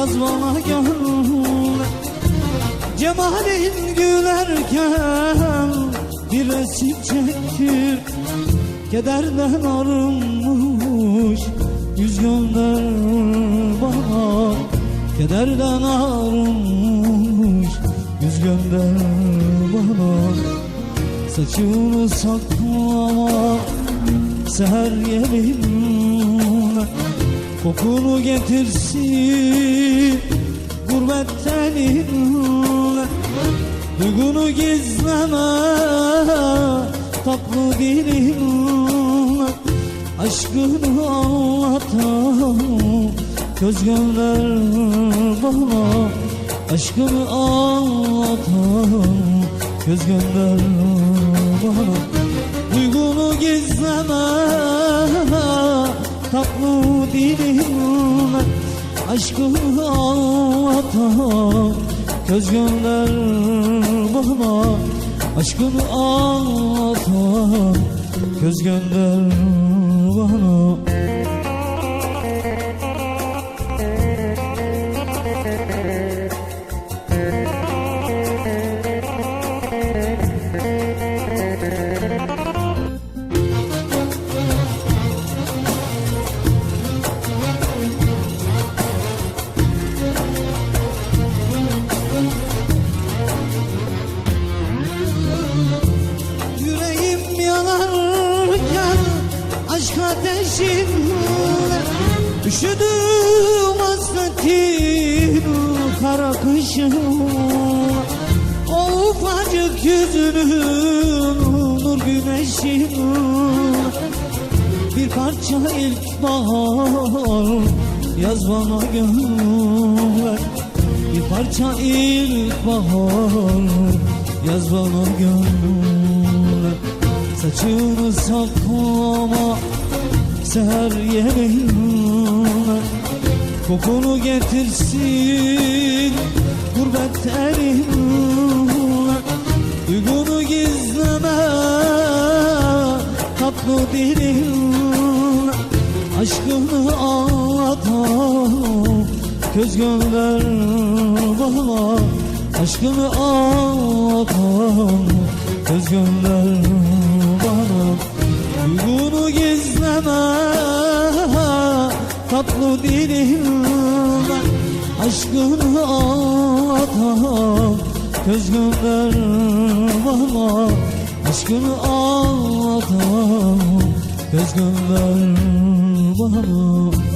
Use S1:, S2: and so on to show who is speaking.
S1: Yaz bana gönlüne Cemalin gülerken Bir resim çektir Kederden arınmış Yüz gönder bana. Kederden arınmış Yüz gönder bana. Saçını saklama Seher yeminle Kokunu getirsin Telinle Duygunu gizleme Tatlı dilinle. Aşkını anlatam Göz gönder bana. Aşkını anlatam Göz gönder bana. Duygunu gizleme Tatlı Aşkını anlatam Göz gönder bana Aşkını anlatam Göz gönder ateşinle Üşüdüm hasretin kara kışın O ufacık yüzünün nur güneşin Bir parça ilkbahar yaz bana gönder. Bir parça ilkbahar yaz bana gönder. Saçını saklama seher yemeğine Kokunu getirsin gurbet eline Duygunu gizleme tatlı dilinle Aşkını anlatam Göz gönder bana Aşkını anlatam Göz gönder bana gizleme Tatlı dilinle Aşkını anlatam Göz gönder bana Aşkını anlatam Göz gönder bana